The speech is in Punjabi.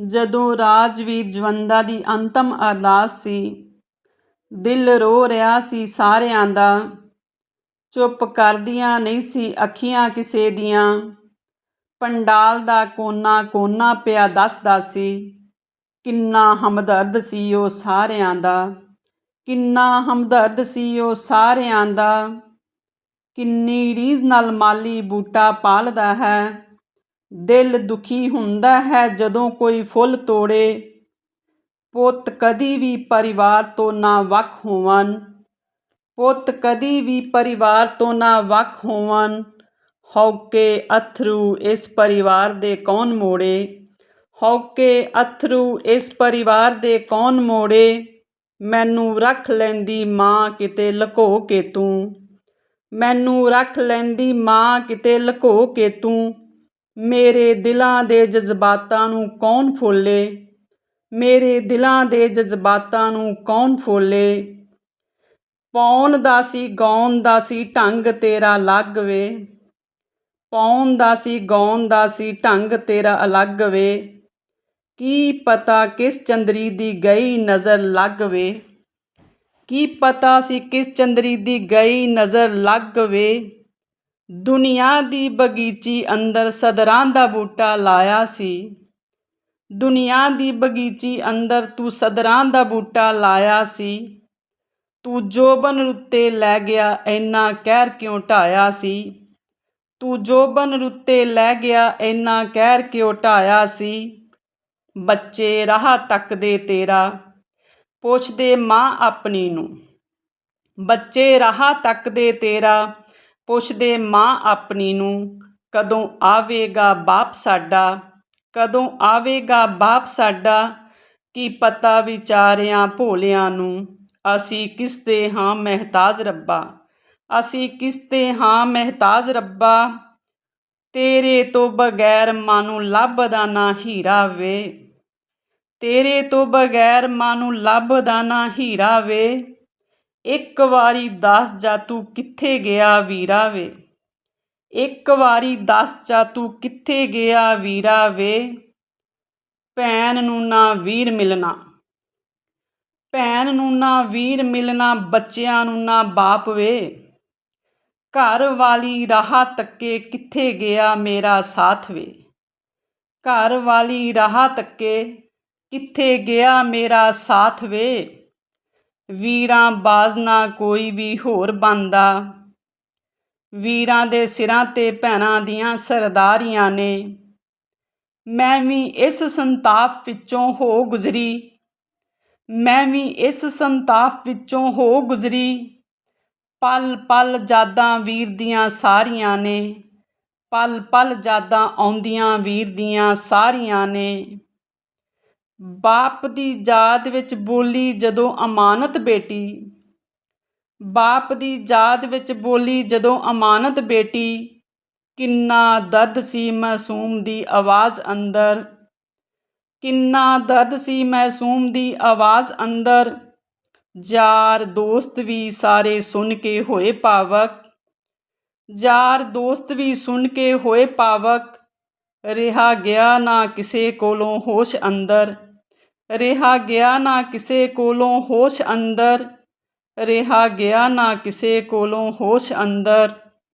ਜਦੋਂ ਰਾਜਵੀਰ ਜਵੰਦਾ ਦੀ ਅੰਤਮ ਅਰਦਾਸ ਸੀ, ਦਿਲ ਰੋ ਰਿਹਾ ਸੀ ਸਾਰਿਆਂ ਦਾ। ਚੁੱਪ ਕਰਦੀਆਂ ਨਹੀਂ ਸੀ ਅੱਖੀਆਂ ਕਿਸੇ ਦੀਆਂ। ਪੰਡਾਲ ਦਾ ਕੋਨਾ ਕੋਨਾ ਪਿਆ ਦੱਸਦਾ ਸੀ, ਕਿੰਨਾ ਹਮਦਰਦ ਸੀ ਉਹ ਸਾਰਿਆਂ ਦਾ। ਕਿੰਨਾ ਹਮਦਰਦ ਸੀ ਉਹ ਸਾਰਿਆਂ ਦਾ। ਕਿੰਨੀ ਰੀਝ ਨਾਲ ਮਾਲੀ ਬੂਟਾ ਪਾਲਦਾ ਹੈ। ਦਿਲ ਦੁਖੀ ਹੁੰਦਾ ਹੈ ਜਦੋਂ ਕੋਈ ਫੁੱਲ ਤੋੜੇ। ਪੁੱਤ ਕਦੀ ਵੀ ਪਰਿਵਾਰ ਤੋਂ ਨਾ ਵੱਖ ਹੋਵਨ ਪੁੱਤ ਕਦੀ ਵੀ ਪਰਿਵਾਰ ਤੋਂ ਨਾ ਵੱਖ ਹੋਵਨ ਹੌਕੇ ਅਥਰੂ ਇਸ ਪਰਿਵਾਰ ਦੇ ਕੌਣ ਮੋੜੇ? ਹੌਕੇ ਅਥਰੂ ਇਸ ਪਰਿਵਾਰ ਦੇ ਕੌਣ ਮੋੜੇ? ਮੈਨੂੰ ਰੱਖ ਲੈਂਦੀ ਮਾਂ ਕਿਤੇ ਲਕੋ ਕੇ ਤੂੰ। ਮੈਨੂੰ ਰੱਖ ਲੈਂਦੀ ਮਾਂ ਕਿਤੇ ਲਕੋ ਕੇ ਤੂੰ। ਮੇਰੇ ਦਿਲਾਂ ਦੇ ਜਜ਼ਬਾਤਾਂ ਨੂੰ ਕੌਣ ਫੋਲੇ? ਮੇਰੇ ਦਿਲਾਂ ਦੇ ਜਜ਼ਬਾਤਾਂ ਨੂੰ ਕੌਣ ਫੋਲੇ? ਪਾਉਣ ਦਾ ਸੀ ਗਾਉਣ ਦਾ ਸੀ, ਢੰਗ ਤੇਰਾ ਅਲੱਗ ਵੇ। ਪਾਉਣ ਦਾ ਸੀ ਗਾਉਣ ਦਾ ਸੀ, ਢੰਗ ਤੇਰਾ ਅਲੱਗ ਵੇ। ਕੀ ਪਤਾ ਕਿਸ ਚੰਦਰੀ ਦੀ ਗਈ ਨਜ਼ਰ ਲੱਗ ਵੇ? ਕੀ ਪਤਾ ਸੀ ਕਿਸ ਚੰਦਰੀ ਦੀ ਗਈ ਨਜ਼ਰ ਲੱਗ ਵੇ? ਦੁਨੀਆ ਦੀ ਬਗੀਚੀ ਅੰਦਰ ਸਦਰਾਂ ਦਾ ਬੂਟਾ ਲਾਇਆ ਸੀ। ਦੁਨੀਆ ਦੀ ਬਗੀਚੀ ਅੰਦਰ ਤੂੰ ਸਦਰਾਂ ਦਾ ਬੂਟਾ ਲਾਇਆ ਸੀ। ਤੂੰ ਜੋਬਨ ਰੁੱਤੇ ਲੈ ਗਿਆ, ਇੰਨਾ ਕਹਿਰ ਕਿਉਂ ਢਾਇਆ ਸੀ? ਤੂੰ ਜੋਬਨ ਰੁੱਤੇ ਲੈ ਗਿਆ, ਇੰਨਾ ਕਹਿਰ ਕਿਉਂ ਢਾਇਆ ਸੀ? ਬੱਚੇ ਰਾਹ ਤੱਕਦੇ ਤੇਰਾ, ਪੁੱਛਦੇ ਮਾਂ ਆਪਣੀ ਨੂੰ। ਬੱਚੇ ਰਾਹ ਤੱਕਦੇ ਤੇਰਾ ਪੁੱਛਦੇ ਮਾਂ ਆਪਣੀ ਨੂੰ, ਕਦੋਂ ਆਵੇਗਾ ਬਾਪ ਸਾਡਾ? ਕਦੋਂ ਆਵੇਗਾ ਬਾਪ ਸਾਡਾ? ਕੀ ਪਤਾ ਵਿਚਾਰਿਆਂ ਭੋਲਿਆਂ ਨੂੰ? ਅਸੀਂ ਕਿਸ ਦੇ ਹਾਂ ਮਹਿਤਾਜ ਰੱਬਾ? ਅਸੀਂ ਕਿਸ ਦੇ ਹਾਂ ਮਹਿਤਾਜ ਰੱਬਾ? ਤੇਰੇ ਤੋਂ ਬਗੈਰ ਮਾਨੂੰ ਲੱਭਦਾ ਨਾ ਹੀਰਾ ਵੇ। ਤੇਰੇ ਤੋਂ ਬਗੈਰ ਮਾਨੂੰ ਲੱਭਦਾ ਨਾ ਹੀਰਾ ਵੇ। ਇੱਕ ਵਾਰੀ ਦੱਸ ਜਾ ਤੂੰ ਕਿੱਥੇ ਗਿਆ ਵੀਰਾ ਵੇ। ਇੱਕ ਵਾਰੀ ਦੱਸ ਜਾ ਤੂੰ ਕਿੱਥੇ ਗਿਆ ਵੀਰਾ ਵੇ। ਭੈਣ ਨੂੰ ਨਾ ਵੀਰ ਮਿਲਣਾ। ਭੈਣ ਨੂੰ ਨਾ ਵੀਰ ਮਿਲਣਾ, ਬੱਚਿਆਂ ਨੂੰ ਨਾ ਬਾਪ ਵੇ। ਘਰ ਵਾਲੀ ਰਾਹ ਤੱਕੇ ਕਿੱਥੇ ਗਿਆ ਮੇਰਾ ਸਾਥ ਵੇ। ਘਰ ਵਾਲੀ ਰਾਹ ਤੱਕੇ ਕਿੱਥੇ ਗਿਆ ਮੇਰਾ ਸਾਥ ਵੇ। ਵੀਰਾਂ ਬਾਜ਼ ਨਾ ਕੋਈ ਵੀ ਹੋਰ ਬੰਦਾ। ਵੀਰਾਂ ਦੇ ਸਿਰਾਂ ਤੇ ਭੈਣਾਂ ਦੀਆਂ ਸਰਦਾਰੀਆਂ ਨੇ। ਮੈਂ ਵੀ ਇਸ ਸੰਤਾਪ ਵਿੱਚੋਂ ਹੋ ਗੁਜ਼ਰੀ। ਮੈਂ ਵੀ ਇਸ ਸੰਤਾਪ ਵਿੱਚੋਂ ਹੋ ਗੁਜ਼ਰੀ। ਪਲ ਪਲ ਜਾਦਾਂ ਵੀਰ ਦੀਆਂ ਸਾਰੀਆਂ ਨੇ। ਪਲ ਪਲ ਜਾਦਾਂ ਆਉਂਦੀਆਂ ਵੀਰ ਦੀਆਂ ਸਾਰੀਆਂ ਨੇ। ਬਾਪ ਦੀ ਯਾਦ ਵਿੱਚ ਬੋਲੀ ਜਦੋਂ ਅਮਾਨਤ ਬੇਟੀ। ਬਾਪ ਦੀ ਯਾਦ ਵਿੱਚ ਬੋਲੀ ਜਦੋਂ ਅਮਾਨਤ ਬੇਟੀ, ਕਿੰਨਾ ਦਰਦ ਸੀ ਮਾਸੂਮ ਦੀ ਆਵਾਜ਼ ਅੰਦਰ। ਕਿੰਨਾ ਦਰਦ ਸੀ ਮਾਸੂਮ ਦੀ ਆਵਾਜ਼ ਅੰਦਰ। ਯਾਰ ਦੋਸਤ ਵੀ ਸਾਰੇ ਸੁਣ ਕੇ ਹੋਏ ਪਾਵਕ। ਯਾਰ ਦੋਸਤ ਵੀ ਸੁਣ ਕੇ ਹੋਏ ਪਾਵਕ। ਰਿਹਾ ਗਿਆ ਨਾ ਕਿਸੇ ਕੋਲੋਂ ਹੋਸ਼ ਅੰਦਰ। ਰਿਹਾ ਗਿਆ ਨਾ ਕਿਸੇ ਕੋਲੋਂ ਹੋਸ਼ ਅੰਦਰ ਰਿਹਾ ਗਿਆ ਨਾ ਕਿਸੇ ਕੋਲੋਂ ਹੋਸ਼ ਅੰਦਰ।